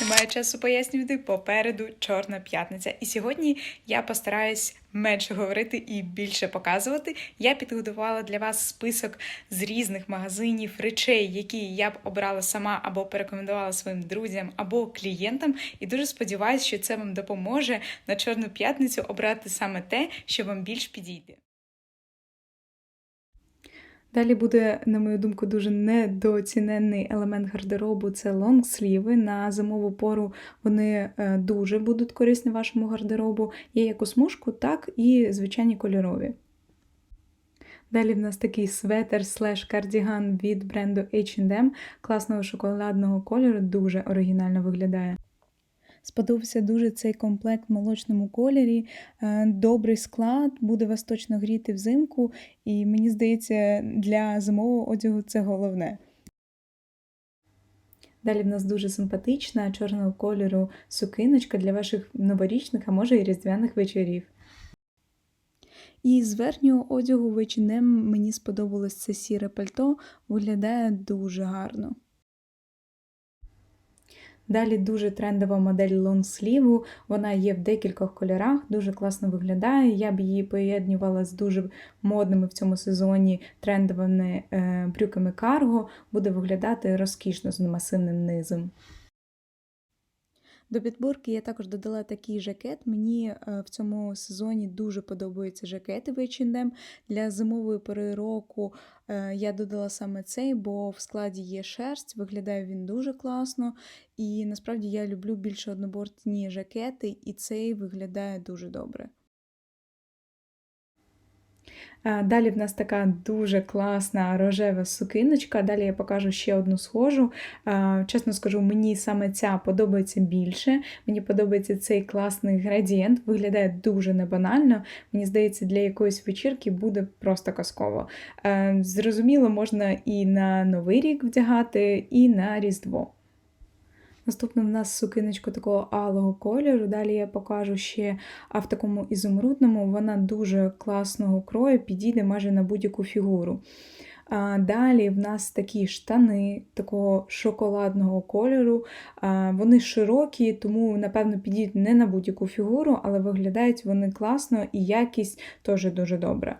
Немає часу пояснювати попереду Чорна п'ятниця. І сьогодні я постараюсь менше говорити і більше показувати. Я підготувала для вас список з різних магазинів, речей, які я б обрала сама або порекомендувала своїм друзям або клієнтам. І дуже сподіваюся, що це вам допоможе на Чорну п'ятницю обрати саме те, що вам більш підійде. Далі буде, на мою думку, дуже недооцінений елемент гардеробу це лонгсліви. На зимову пору вони е, дуже будуть корисні вашому гардеробу. Є як у смужку, так і звичайні кольорові. Далі в нас такий светер слеш кардіган від бренду H&M класного шоколадного кольору, дуже оригінально виглядає. Сподобався дуже цей комплект в молочному кольорі. Е, Добрий склад, буде вас точно гріти взимку, і мені здається, для зимового одягу це головне. Далі в нас дуже симпатична чорного кольору сукиночка для ваших новорічних, а може і різдвяних вечорів. І з верхнього одягу в H&M мені сподобалось це сіре пальто, виглядає дуже гарно. Далі дуже трендова модель лонсліву. Вона є в декількох кольорах, дуже класно виглядає. Я б її поєднювала з дуже модними в цьому сезоні трендовими е, брюками карго. Буде виглядати розкішно з масивним низом. До підборки я також додала такий жакет. Мені е, в цьому сезоні дуже подобаються жакети H&M. Для зимової пори року е, я додала саме цей, бо в складі є шерсть, виглядає він дуже класно. І насправді я люблю більше однобортні жакети, і цей виглядає дуже добре. Далі в нас така дуже класна рожева сукиночка. Далі я покажу ще одну схожу. Чесно скажу, мені саме ця подобається більше. Мені подобається цей класний градієнт, виглядає дуже небанально. Мені здається, для якоїсь вечірки буде просто казково. Зрозуміло, можна і на Новий рік вдягати, і на Різдво. Наступна в нас сукиночка такого алого кольору. Далі я покажу ще а в такому ізумрудному. Вона дуже класного крою, підійде майже на будь-яку фігуру. А Далі в нас такі штани такого шоколадного кольору. А Вони широкі, тому, напевно, підійдуть не на будь-яку фігуру, але виглядають вони класно і якість теж дуже добра.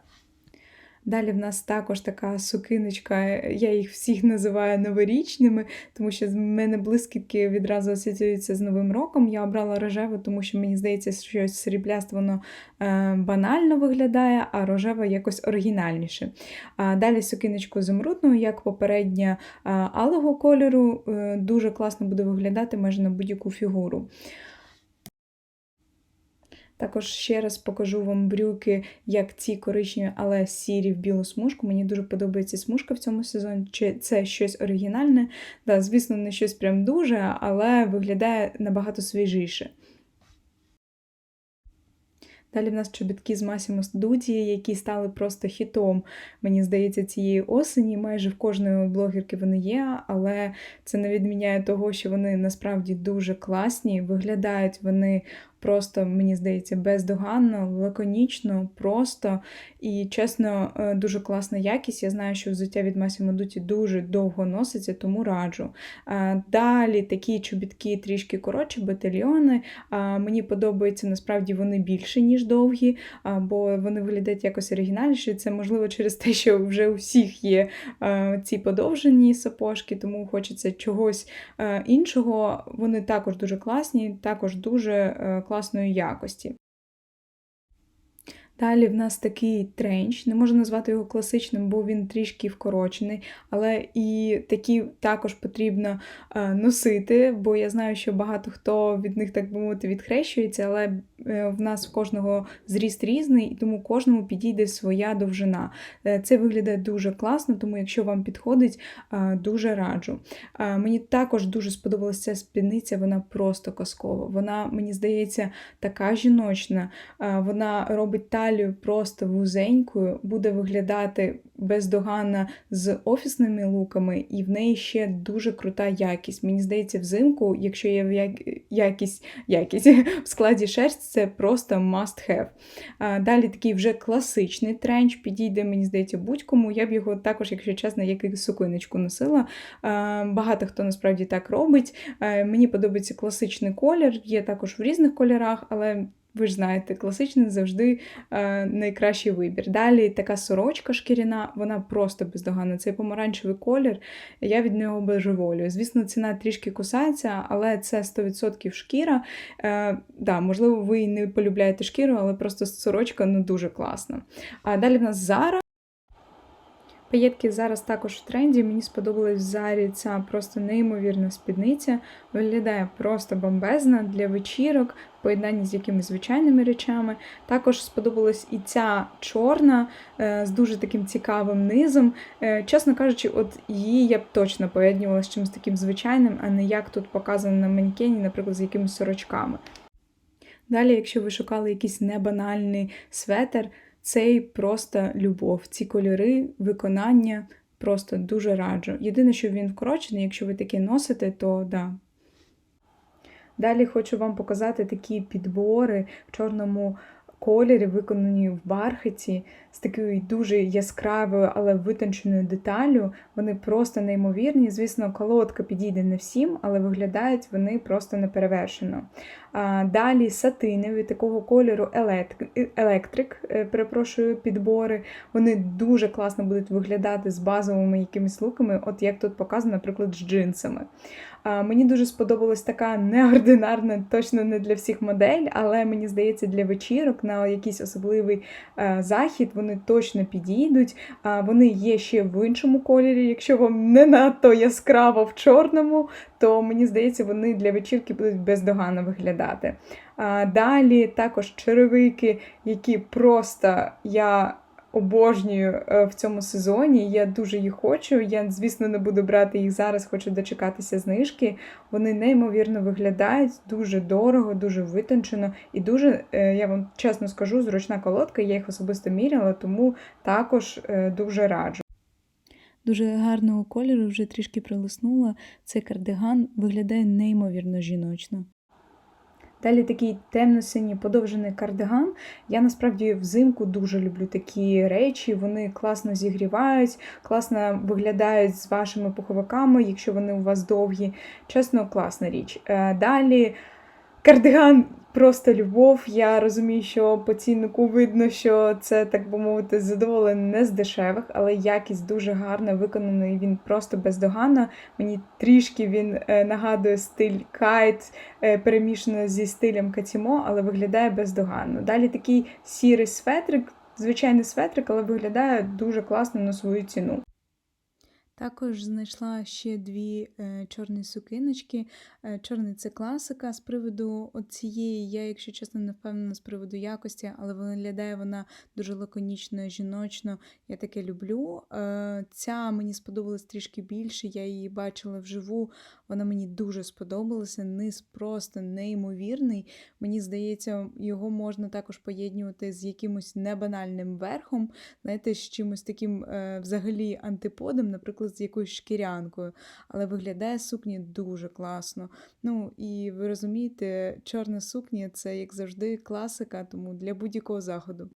Далі в нас також така сукиночка, я їх всіх називаю новорічними, тому що з мене блискітки відразу асоціюються з Новим роком. Я обрала рожеву, тому що мені здається, що сріблясте воно е, банально виглядає, а рожева якось оригінальніше. А Далі сукиночку зумрудну, як попередня е, алого кольору, е, дуже класно буде виглядати майже на будь-яку фігуру. Також ще раз покажу вам брюки, як ці коричневі, але сірі в білу смужку. Мені дуже подобається смужка в цьому сезоні. Чи це щось оригінальне? Да, Звісно, не щось прям дуже, але виглядає набагато свіжіше. Далі в нас чобітки з Massimo Dutti, які стали просто хітом, мені здається, цієї осені. Майже в кожної блогерки вони є, але це не відміняє того, що вони насправді дуже класні. Виглядають вони просто, мені здається, бездоганно, лаконічно, просто і, чесно, е, дуже класна якість. Я знаю, що взуття від Massimo Dutti дуже довго носиться, тому раджу. Далі такі чобітки трішки коротші, батальйони. Мені подобаються, насправді, вони більше, ніж довгі, бо вони виглядають якось оригінальніше. Це, можливо, через те, що вже у всіх є ці подовжені сапожки, тому хочеться чогось іншого. Вони також дуже класні, також дуже е, класної якості. Далі в нас такий тренч, не можу назвати його класичним, бо він трішки вкорочений, але і такі також потрібно е, носити, бо я знаю, що багато хто від них, так би мовити, відхрещується, але е, в нас в кожного зріст різний, і тому кожному підійде своя довжина. Е, це виглядає дуже класно, тому якщо вам підходить, дуже раджу. Мені також дуже сподобалася ця спідниця, вона просто казкова. Вона, мені здається, така жіночна, вона робить талію просто вузенькою, буде виглядати бездоганна з офісними луками, і в неї ще дуже крута якість. Мені здається, взимку, якщо є як- якість, якість в складі шерсть, це просто must have. А, Далі такий вже класичний тренч, підійде, мені здається, будь-кому. Я б його також, якщо чесно, як і сукиночку носила. А, Багато хто насправді так робить. А, Мені подобається класичний колір, є також в різних кольорах, але. Ви ж знаєте, класичний завжди е, найкращий вибір. Далі така сорочка шкіряна, вона просто бездоганна. Цей помаранчевий колір, я від нього божеволюю. Звісно, ціна трішки кусається, але це 100% шкіра. Е, да, Можливо, ви і не полюбляєте шкіру, але просто сорочка ну, дуже класна. А далі в нас Zara. Паєтки зараз також в тренді. Мені сподобалась в Зарі ця просто неймовірна спідниця. Виглядає просто бомбезна для вечірок, в поєднанні з якимись звичайними речами. Також сподобалась і ця чорна е, з дуже таким цікавим низом. Е, Чесно кажучи, от її я б точно поєднувала з чимось таким звичайним, а не як тут показано на манекені, наприклад, з якимись сорочками. Далі, якщо ви шукали якийсь небанальний светер, цей просто любов. Ці кольори, виконання просто дуже раджу. Єдине, що він вкорочений, якщо ви таке носите, то да. Далі хочу вам показати такі підбори в чорному кольорі, виконані в бархаті, з такою дуже яскравою, але витонченою деталлю. Вони просто неймовірні. Звісно, колодка підійде не всім, але виглядають вони просто неперевершено. Далі сатинові такого кольору електрик, е, перепрошую, підбори. Вони дуже класно будуть виглядати з базовими якимись луками, от як тут показано, наприклад, з джинсами. Мені дуже сподобалась така неординарна, точно не для всіх модель, але мені здається, для вечірок на якийсь особливий захід вони точно підійдуть. Вони є ще в іншому кольорі. Якщо вам не надто яскраво в чорному, то мені здається, вони для вечірки будуть бездоганно виглядати. Далі також черевики, які просто я. Обожнюю е, в цьому сезоні, я дуже їх хочу. Я, звісно, не буду брати їх зараз, хочу дочекатися знижки. Вони неймовірно виглядають, дуже дорого, дуже витончено і дуже, е, я вам чесно скажу, зручна колодка. Я їх особисто міряла, тому також е, дуже раджу. Дуже гарного кольору вже трішки прилиснула. Цей кардиган виглядає неймовірно жіночно. Далі такий темно-синій подовжений кардиган. Я насправді взимку дуже люблю такі речі. Вони класно зігрівають, класно виглядають з вашими пуховиками, якщо вони у вас довгі. Чесно, класна річ. Далі кардиган просто любов. Я розумію, що по ціннику видно, що це, так би мовити, задоволення не з дешевих, але якість дуже гарна, виконаний він просто бездоганно. Мені трішки він е, нагадує стиль кайт, е, перемішано зі стилем Катімо, але виглядає бездоганно. Далі такий сірий светрик, звичайний светрик, але виглядає дуже класно на свою ціну. Також знайшла ще дві е, чорні сукиночки. Е, чорний це класика. З приводу цієї, я, якщо чесно, не впевнена з приводу якості, але виглядає вона дуже лаконічно, жіночно. Я таке люблю. Е, ця мені сподобалась трішки більше, я її бачила вживу. Вона мені дуже сподобалася. Низ просто неймовірний. Мені здається, його можна також поєднувати з якимось небанальним верхом, знаєте, з чимось таким взагалі антиподом, наприклад, з якоюсь шкірянкою. Але виглядає сукні дуже класно. Ну і ви розумієте, чорна сукня це, як завжди, класика, тому для будь-якого заходу.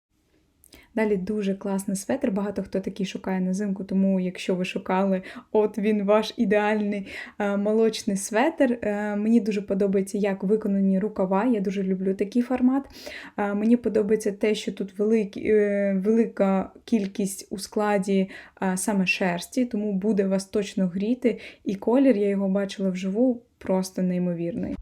Далі дуже класний светр. Багато хто такий шукає на зимку, тому якщо ви шукали, от він ваш ідеальний е, молочний светр. Е, мені дуже подобається, як виконані рукава. Я дуже люблю такий формат. Е, мені подобається те, що тут великі, велика кількість у складі саме шерсті, тому буде вас точно гріти. І колір, я його бачила вживу, просто неймовірний.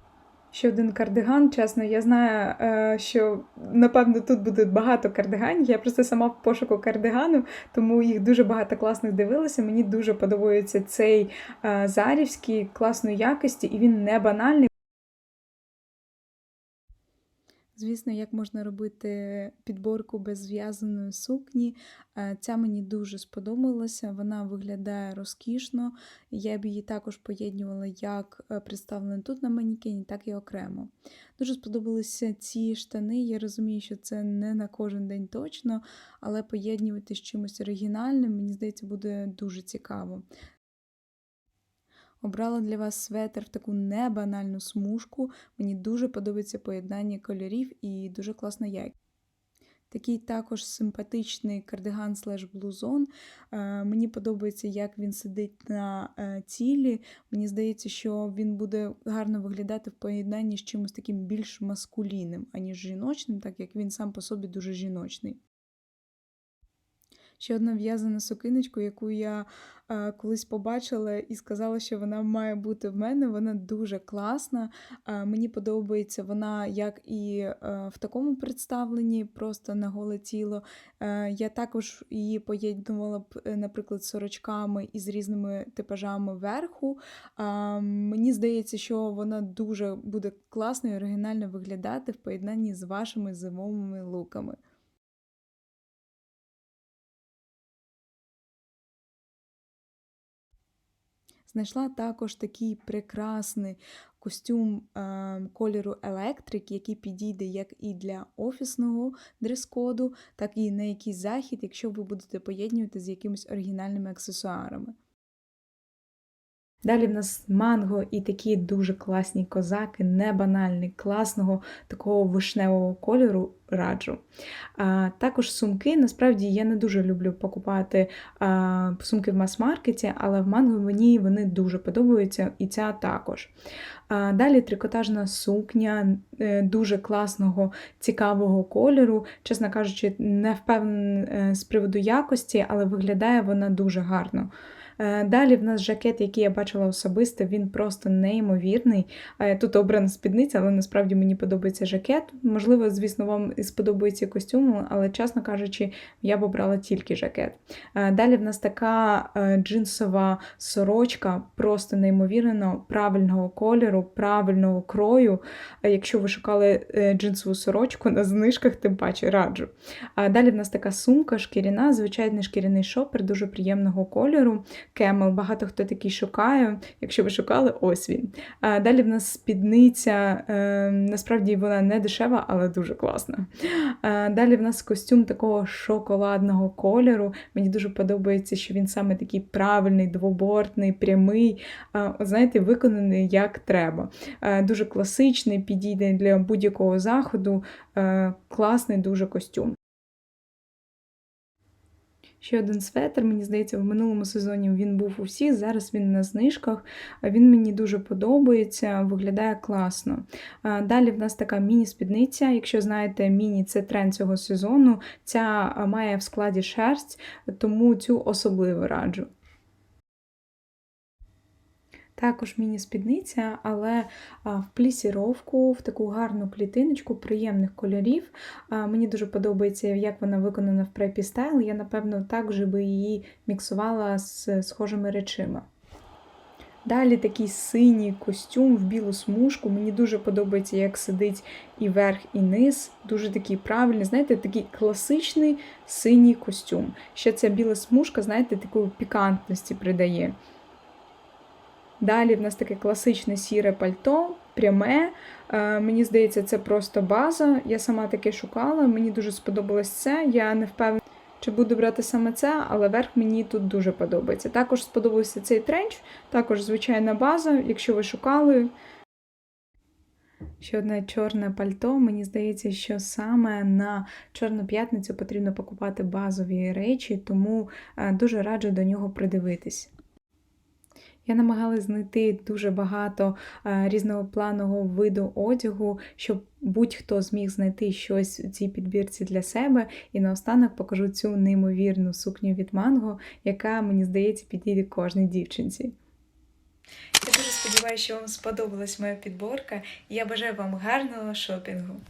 Ще один кардиган, чесно, я знаю, е, що напевно тут буде багато кардиганів. Я просто сама в пошуку кардигану, тому їх дуже багато класних дивилася. Мені дуже подобається цей е, зарівський класної якості, і він не банальний. Звісно, як можна робити підборку без зв'язаної сукні. Е, Ця мені дуже сподобалася, вона виглядає розкішно. Я б її також поєднувала як е, представлена тут на манікені, так і окремо. Дуже сподобалися ці штани. Я розумію, що це не на кожен день точно, але поєднувати з чимось оригінальним, мені здається, буде дуже цікаво. Обрала для вас светр в таку небанальну смужку. Мені дуже подобається поєднання кольорів і дуже класна якість. Такий також симпатичний кардиган слеш блузон. Е, Мені подобається, як він сидить на е, тілі. Мені здається, що він буде гарно виглядати в поєднанні з чимось таким більш маскулінним, аніж жіночним, так як він сам по собі дуже жіночний. Ще одна в'язана сукиночка, яку я е, колись побачила і сказала, що вона має бути в мене. Вона дуже класна. Е, мені подобається вона як і е, в такому представленні, просто на голе тіло. Е, я також її поєднувала б, наприклад, сорочками і з різними типажами верху. Е, мені здається, що вона дуже буде класно і оригінально виглядати в поєднанні з вашими зимовими луками. Знайшла також такий прекрасний костюм е, кольору Електрик, який підійде як і для офісного дрес-коду, так і на якийсь захід, якщо ви будете поєднувати з якимись оригінальними аксесуарами. Далі в нас манго і такі дуже класні козаки, не банальні, класного такого вишневого кольору раджу. А, Також сумки. Насправді я не дуже люблю покупати а, сумки в мас-маркеті, але в манго мені вони дуже подобаються, і ця також. А, Далі трикотажна сукня е, дуже класного, цікавого кольору. Чесно кажучи, не впевнена е, з приводу якості, але виглядає вона дуже гарно. Е, Далі в нас жакет, який я бачила особисто, він просто неймовірний. Тут обрана спідниця, але насправді мені подобається жакет. Можливо, звісно, вам і сподобається костюм, але, чесно кажучи, я б обрала тільки жакет. Е, Далі в нас така джинсова сорочка, просто неймовірно правильного кольору, правильного крою. Якщо ви шукали джинсову сорочку на знижках, тим паче раджу. Далі в нас така сумка шкіряна, звичайний шкіряний шопер, дуже приємного кольору. Кемел. Багато хто такий шукає. Якщо ви шукали, ось він. Далі в нас спідниця, е, насправді вона не дешева, але дуже класна. А Далі в нас костюм такого шоколадного кольору. Мені дуже подобається, що він саме такий правильний, двобортний, прямий, знаєте, виконаний як треба. Дуже класичний, підійде для будь-якого заходу. Класний дуже костюм. Ще один светр, мені здається, в минулому сезоні він був у всіх, зараз він на знижках. Він мені дуже подобається, виглядає класно. Далі в нас така міні-спідниця. Якщо знаєте, міні це тренд цього сезону. Ця має в складі шерсть, тому цю особливо раджу. Також міні-спідниця, але в плісіровку, в таку гарну клітиночку, приємних кольорів. Мені дуже подобається, як вона виконана в препі стайл. Я, напевно, також би її міксувала з схожими речима. Далі такий синій костюм в білу смужку. Мені дуже подобається, як сидить і верх, і низ. Дуже такий правильний, знаєте, такий класичний синій костюм. Ще ця біла смужка, знаєте, такої пікантності придає. Далі в нас таке класичне сіре пальто, пряме. Е, мені здається, це просто база. Я сама таке шукала, мені дуже сподобалось це. Я не впевнена, чи буду брати саме це, але верх мені тут дуже подобається. Також сподобався цей тренч, також звичайна база, якщо ви шукали. Ще одне чорне пальто. Мені здається, що саме на Чорну п'ятницю потрібно покупати базові речі, тому е, дуже раджу до нього придивитись. Я намагалась знайти дуже багато е, різнопланового виду одягу, щоб будь-хто зміг знайти щось у цій підбірці для себе. І наостанок покажу цю неймовірну сукню від манго, яка, мені здається, підійде кожній дівчинці. Я дуже сподіваюся, що вам сподобалась моя підборка, і я бажаю вам гарного шопінгу!